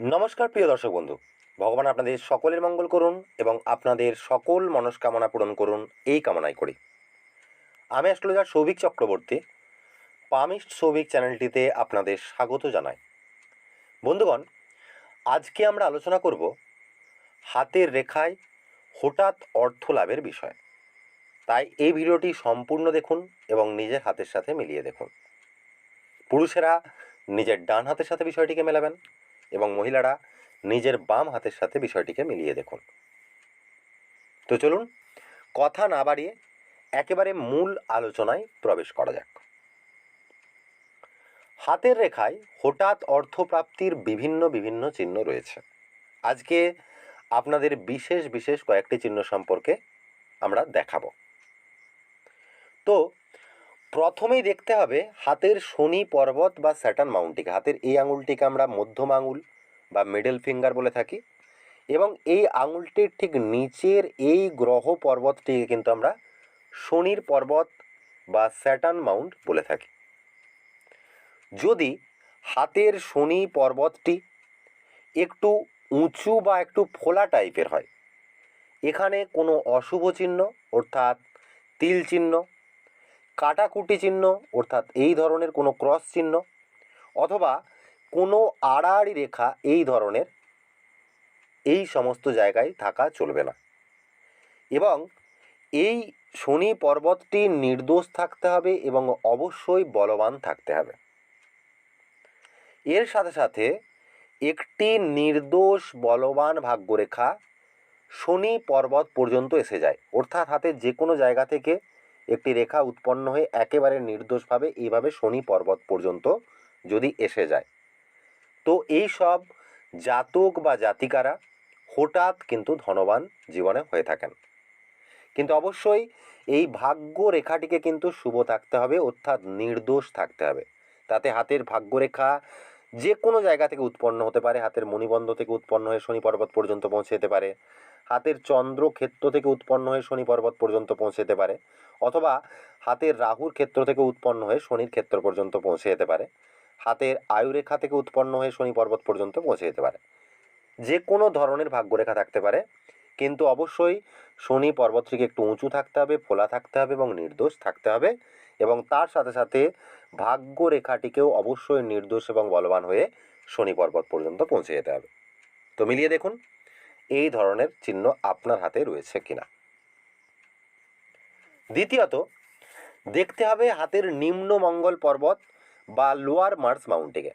নমস্কার, প্রিয় দর্শক বন্ধু। ভগবান আপনাদের সকলের মঙ্গল করুন এবং আপনাদের সকল মনস্কামনা পূরণ করুন এই কামনাই করি। আমি অ্যাস্ট্রোলজার সৌভিক চক্রবর্তী, পামিস্ট সৌভিক চ্যানেলটিতে আপনাদের স্বাগত জানাই। বন্ধুগণ, আজকে আমরা আলোচনা করব হাতের রেখায় হঠাৎ অর্থ লাভের বিষয়। তাই এই ভিডিওটি সম্পূর্ণ দেখুন এবং নিজের হাতের সাথে মিলিয়ে দেখুন। পুরুষেরা নিজের ডান হাতের সাথে বিষয়টিকে মেলাবেন এবং মহিলারা নিজের বাম হাতের সাথে বিষয়টিকে মিলিয়ে দেখুন। তো চলুন, কথা না বাড়িয়ে একেবারে মূল আলোচনায় প্রবেশ করা যাক। হাতের রেখায় হঠাৎ অর্থপ্রাপ্তির বিভিন্ন বিভিন্ন চিহ্ন রয়েছে। আজকে আপনাদের বিশেষ বিশেষ কয়েকটি চিহ্ন সম্পর্কে আমরা দেখাবো। তো প্রথমেই দেখতে হবে হাতের শনি পর্বত বা স্যাটার্ন মাউন্টটিকে হাতের এই আঙুলটিকে আমরা মধ্যম আঙুল বা মিডল ফিঙ্গার বলে থাকি। এবং এই আঙুলটির ঠিক নিচের এই গ্রহ পর্বতটিকে কিন্তু আমরা শনির পর্বত বা স্যাটার্ন মাউন্ট বলে থাকি। যদি হাতের শনি পর্বতটি একটু উঁচু বা একটু ফোলা টাইপের হয়, এখানে কোনো অশুভ চিহ্ন অর্থাৎ তিল চিহ্ন কাটাকুটি চিহ্ন, অর্থাৎ এই ধরনের কোনো ক্রস চিহ্ন, অথবা কোনো আড়াআড়ি রেখা এই ধরনের এই সমস্ত জায়গায় থাকা চলবে না। এবং এই শনি পর্বতটি নির্দোষ থাকতে হবে এবং অবশ্যই বলবান থাকতে হবে। এর সাথে সাথে একটি নির্দোষ বলবান ভাগ্যরেখা শনি পর্বত পর্যন্ত এসে যায়, অর্থাৎ হাতে যে কোনো জায়গা থেকে একটি রেখা উৎপন্ন হয়ে একেবারে নির্দোষভাবে এইভাবে শনি পর্বত পর্যন্ত যদি এসে যায়। তো এই সব জাতক বা জাতিকারা হঠাৎ কিন্তু ধনবান জীবনে হয়ে থাকেন। কিন্তু অবশ্যই এই ভাগ্য রেখাটিকে কিন্তু শুভ থাকতে হবে, অর্থাৎ নির্দোষ থাকতে হবে। তাতে হাতের ভাগ্যরেখা যে কোনো জায়গা থেকে উৎপন্ন হতে পারে, হাতের মণিবন্ধ থেকে উৎপন্ন হয়ে শনি পর্বত পর্যন্ত পৌঁছে যেতে পারে, হাতের চন্দ্র ক্ষেত্র থেকে উৎপন্ন হয়ে শনি পর্বত পর্যন্ত পৌঁছে যেতে পারে। অথবা হাতের রাহুর ক্ষেত্র থেকে উৎপন্ন হয়ে শনির ক্ষেত্র পর্যন্ত পৌঁছে যেতে পারে। হাতের আয়ুরেখা থেকে উৎপন্ন হয়ে শনি পর্বত পর্যন্ত পৌঁছে যেতে পারে। যে কোনো ধরনের ভাগ্যরেখা থাকতে পারে, কিন্তু অবশ্যই শনি পর্বতটিকে একটু উঁচু থাকতে হবে, ফোলা থাকতে হবে এবং নির্দোষ থাকতে হবে এবং তার সাথে সাথে ভাগ্য রেখাটিকেও অবশ্যই নির্দোষ এবং বলবান হয়ে শনি পর্বত পর্যন্ত পৌঁছে যেতে হবে। তো মিলিয়ে দেখুন, এই ধরনের চিহ্ন আপনার হাতে রয়েছে কিনা। দ্বিতীয়ত, দেখতে হবে হাতের নিম্ন মঙ্গল পর্বত বা লোয়ার মার্স মাউন্টিকে।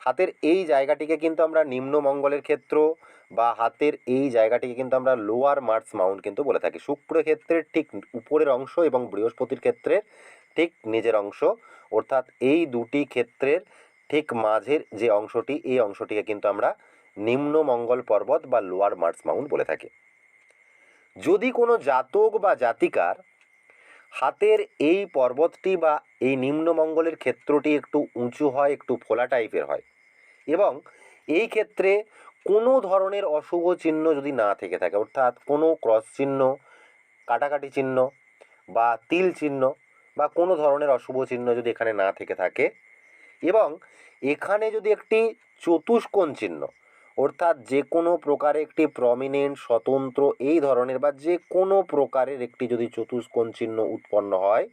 হাতের এই জায়গাটিকে কিন্তু আমরা নিম্ন মঙ্গলের ক্ষেত্র বা হাতের এই জায়গাটিকে কিন্তু আমরা লোয়ার মার্স মাউন্ট কিন্তু বলে থাকি। শুক্র ক্ষেত্রের ঠিক উপরের অংশ এবং বৃহস্পতির ক্ষেত্রের ঠিক নিজের অংশ, অর্থাৎ এই দুটি ক্ষেত্রের ঠিক মাঝের যে অংশটি, এই অংশটিকে কিন্তু আমরা নিম্ন মঙ্গল পর্বত বা লোয়ার মার্স মাউন্ট বলে থাকি। যদি কোনো জাতক বা জাতিকার হাতের এই পর্বতটি বা এই নিম্নমঙ্গলের ক্ষেত্রটি একটু উঁচু হয়, একটু ফোলা টাইপের হয়। এবং এই ক্ষেত্রে কোনো ধরনের অশুভ চিহ্ন যদি না থেকে থাকে, অর্থাৎ কোনো ক্রস চিহ্ন, কাটাকাটি চিহ্ন বা তিল চিহ্ন বা কোনো ধরনের অশুভ চিহ্ন যদি এখানে না থেকে থাকে এবং এখানে যদি একটি চতুষ্কোণ চিহ্ন অর্থাৎ যে কোনো প্রকারে একটি প্রমিনেন্ট স্বতন্ত্র এই ধরনের বা যে কোনো প্রকারের একটি যদি চতুষ্কোণ চিহ্ন উৎপন্ন হয়,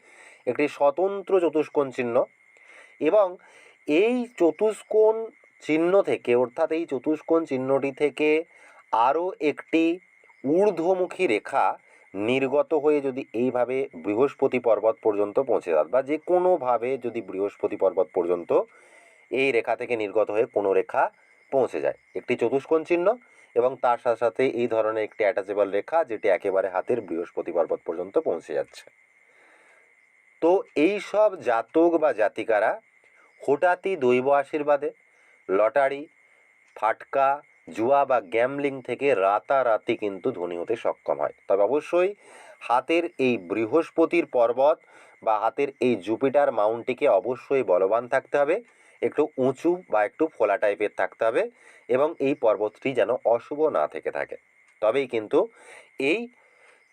একটি স্বতন্ত্র চতুষ্কোণ চিহ্ন এবং এই চতুষ্কোণ চিহ্ন থেকে, অর্থাৎ এই চতুষ্কোণ চিহ্নটি থেকে আরও একটি ঊর্ধ্বমুখী রেখা নির্গত হয়ে যদি এইভাবে বৃহস্পতি পর্বত পর্যন্ত পৌঁছে যায় বা যে কোনোভাবে যদি বৃহস্পতি পর্বত পর্যন্ত এই রেখা থেকে নির্গত হয়ে কোনো রেখা পৌঁছে যায়। একটি চতুষ্কোণ চিহ্ন এবং তার সাথে সাথে এই ধরনের একটি অ্যাটাচেবল রেখা যেটি একেবারে হাতের বৃহস্পতি পর্বত পর্যন্ত পৌঁছে যাচ্ছে। তো এই সব জাতক বা জাতিকারা হঠাৎই দৈব আশীর্বাদে, লটারি, ফাটকা, জুয়া বা গ্যামলিং থেকে রাতারাতি কিন্তু ধনী হতে সক্ষম হয়। তবে অবশ্যই হাতের এই বৃহস্পতির পর্বত বা হাতের এই জুপিটার মাউন্টটিকে অবশ্যই বলবান থাকতে হবে। একটু উঁচু বা একটু ফোলা টাইপের থাকতে হবে এবং এই পর্বতটি যেন অশুভ না থেকে থাকে। তবেই কিন্তু এই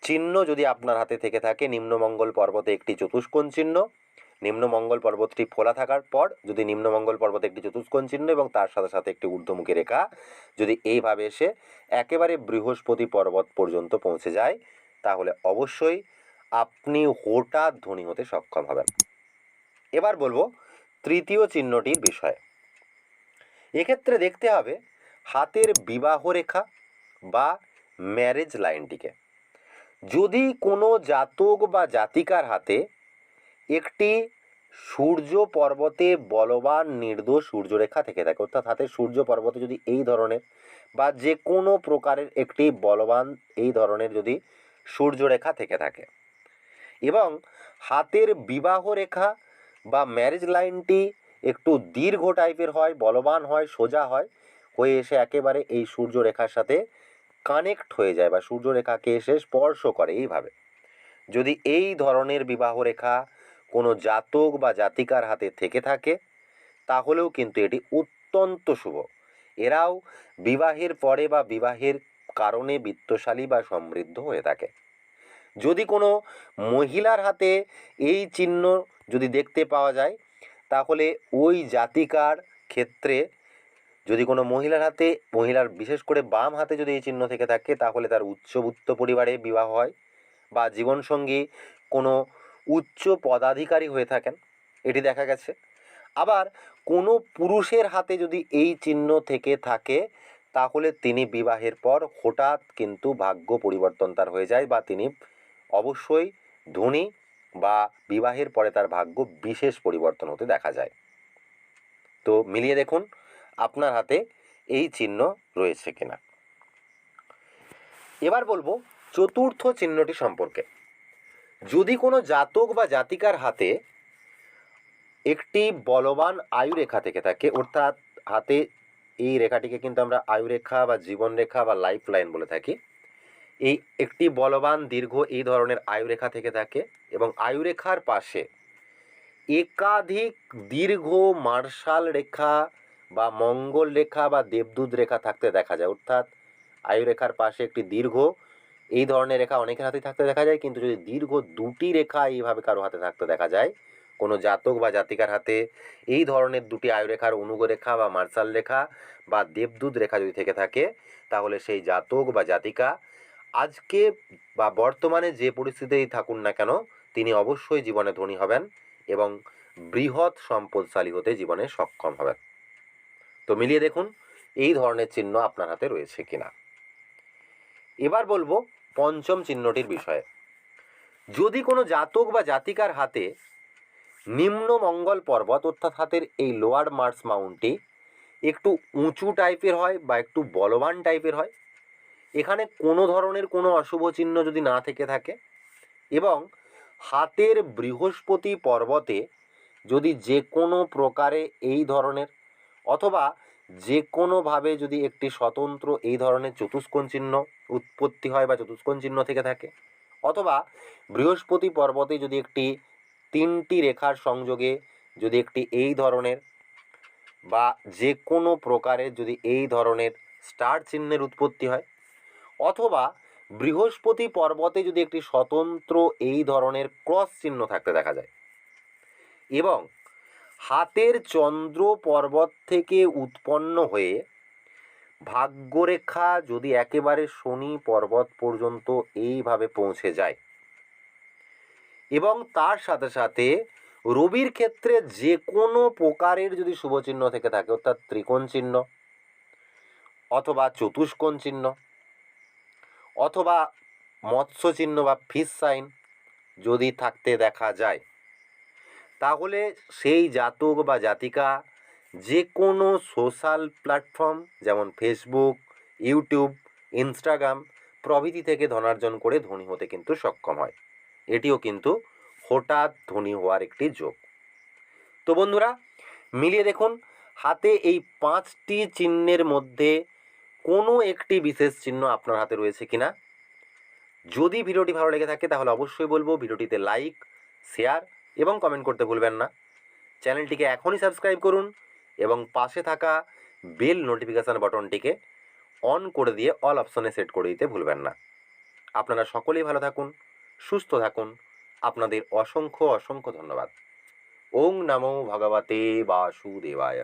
চিহ্ন যদি আপনার হাতে থেকে থাকে, নিম্নমঙ্গল পর্বতে একটি চতুষ্কোণ চিহ্ন, নিম্নমঙ্গল পর্বতটি ফোলা থাকার পর যদি নিম্নমঙ্গল পর্বতে একটি চতুষ্কোণ চিহ্ন এবং তার সাথে সাথে একটি ঊর্ধ্বমুখী রেখা যদি এইভাবে এসে একেবারে বৃহস্পতি পর্বত পর্যন্ত পৌঁছে যায়, তাহলে অবশ্যই আপনি হঠাৎ ধনী হতে সক্ষম হবেন। এবার বলব তৃতীয় চিহ্নটির বিষয়ে। এক্ষেত্রে দেখতে হবে হাতের বিবাহ রেখা বা ম্যারেজ লাইনটিকে যদি কোনো জাতক বা জাতিকার হাতে একটি সূর্য পর্বতে বলবান নির্দোষ সূর্যরেখা থেকে থাকে, অর্থাৎ হাতে সূর্য পর্বতে যদি এই ধরনের বা যে কোনো প্রকারের একটি বলবান এই ধরনের যদি সূর্যরেখা থেকে থাকে এবং হাতের বিবাহ রেখা বা ম্যারেজ লাইনটি একটু দীর্ঘ টাইপের হয়, বলবান হয়, সোজা হয়, হয়ে এসে একেবারে এই সূর্যরেখার সাথে কানেক্ট হয়ে যায় বা সূর্যরেখাকে এসে স্পর্শ করে এইভাবে। যদি এই ধরনের বিবাহ রেখা কোনো জাতক বা জাতিকার হাতে থেকে থাকে, তাহলেও কিন্তু এটি অত্যন্ত শুভ। এরাও বিবাহের পরে বা বিবাহের কারণে বিত্তশালী বা সমৃদ্ধ হয়ে থাকে। যদি কোনো মহিলার হাতে এই চিহ্ন যদি দেখতে পাওয়া যায়, তাহলে ওই জাতিকার ক্ষেত্রে যদি কোনো মহিলার হাতে, মহিলার বিশেষ করে বাম হাতে যদি এই চিহ্ন থেকে থাকে, তাহলে তার উচ্চবিত্ত পরিবারে বিবাহ হয় বা জীবনসঙ্গী কোনো উচ্চ পদাধিকারী হয়ে থাকেন, এটি দেখা গেছে। আবার কোনো পুরুষের হাতে যদি এই চিহ্ন থেকে থাকে, তাহলে তিনি বিবাহের পর হঠাৎ কিন্তু ভাগ্য পরিবর্তন তার হয়ে যায় বা তিনি অবশ্যই ধনী বা বিবাহের পরে তার ভাগ্য বিশেষ পরিবর্তন হতে দেখা যায়। তো মিলিয়ে দেখুন, আপনার হাতে এই চিহ্ন রয়েছে কিনা। এবার বলব, চতুর্থ চিহ্নটি সম্পর্কে। যদি কোনো জাতক বা জাতিকার হাতে একটি বলবান আয়ু রেখা থেকে থাকে, অর্থাৎ হাতে এই রেখাটিকে কিন্তু আমরা আয়ু রেখা বা জীবন রেখা বা লাইফ লাইন বলে থাকি এই একটি বলবান দীর্ঘ এই ধরনের আয়ুরেখা থেকে থাকে এবং আয়ুরেখার পাশে একাধিক দীর্ঘ মার্শাল রেখা বা মঙ্গল রেখা বা দেবদূত রেখা থাকতে দেখা যায়। অর্থাৎ আয়ুরেখার পাশে একটি দীর্ঘ এই ধরনের রেখা অনেকের হাতে থাকতে দেখা যায়, কিন্তু যদি দীর্ঘ দুটি রেখা এইভাবে কারও হাতে থাকতে দেখা যায়, কোনো জাতক বা জাতিকার হাতে এই ধরনের দুটি আয়ুরেখার অনুগ রেখা বা মার্শাল রেখা বা দেবদূত রেখা যদি থেকে থাকে, তাহলে সেই জাতক বা জাতিকা আজকে বা বর্তমানে যে পরিস্থিতিতেই থাকুন না কেন, তিনি অবশ্যই জীবনে ধনী হবেন এবং বৃহৎ সম্পদশালী হতে জীবনে সক্ষম হবেন। তো মিলিয়ে দেখুন, এই ধরনের চিহ্ন আপনার হাতে রয়েছে কিনা এবার বলব পঞ্চম চিহ্নটির বিষয়ে। যদি কোনো জাতক বা জাতিকার হাতে নিম্ন মঙ্গল পর্বত অর্থাৎ হাতের এই লোয়ার মার্স মাউন্টটি একটু উঁচু টাইপের হয় বা একটু বলবান টাইপের হয় এখানে কোনো ধরনের কোনো অশুভ চিহ্ন যদি না থেকে থাকে, এবং হাতের বৃহস্পতি পর্বতে যদি যে কোনো প্রকারে এই ধরনের অথবা যে কোনোভাবে যদি একটি স্বতন্ত্র এই ধরনের চতুষ্কোণ চিহ্ন উৎপত্তি হয় বা চতুষ্কোণ চিহ্ন থেকে থাকে, অথবা বৃহস্পতি পর্বতে যদি একটি তিনটি রেখার সংযোগে যদি একটি এই ধরনের বা যে কোনো প্রকারের যদি এই ধরনের স্টার চিহ্নের উৎপত্তি হয় অথবা বৃহস্পতি পর্বতে যদি একটি স্বতন্ত্র এই ধরনের ক্রস চিহ্ন থাকতে দেখা যায় এবং হাতের চন্দ্র পর্বত থেকে উৎপন্ন হয়ে ভাগ্যরেখা যদি একেবারে শনি পর্বত পর্যন্ত এইভাবে পৌঁছে যায় এবং তার সাথে সাথে রবির ক্ষেত্রে যে কোনো প্রকারের যদি শুভচিহ্ন থেকে থাকে, অর্থাৎ ত্রিকোণ চিহ্ন অথবা চতুষ্কোণ চিহ্ন অথবা মৎস্য চিহ্ন বা ফিস সাইন যদি থাকতে দেখা যায়, তাহলে সেই জাতক বা জাতিকা যে কোনো সোশ্যাল প্ল্যাটফর্ম যেমন ফেসবুক ইউটিউব ইনস্টাগ্রাম প্রভৃতি থেকে ধনার্জন করে ধনী হতে কিন্তু সক্ষম হয়। এটিও কিন্তু হঠাৎ ধনী হওয়ার একটি যোগ। তো বন্ধুরা, মিলিয়ে দেখুন, হাতে এই পাঁচটি চিহ্নের মধ্যে কোনো একটি বিশেষ চিহ্ন আপনার হাতে রয়েছে কিনা? যদি ভিডিওটি ভালো লেগে থাকে তাহলে অবশ্যই বলব ভিডিওটিতে লাইক, শেয়ার এবং কমেন্ট করতে ভুলবেন না। চ্যানেলটিকে এখনই সাবস্ক্রাইব করুন এবং পাশে থাকা বেল নোটিফিকেশান বাটনটিকে অন করে দিয়ে অল অপশনে সেট করে দিতে ভুলবেন না। আপনারা সকলেই ভালো থাকুন, সুস্থ থাকুন। আপনাদের অসংখ্য অসংখ্য ধন্যবাদ। ওং নমো ভগবতে বাসুদেবায়।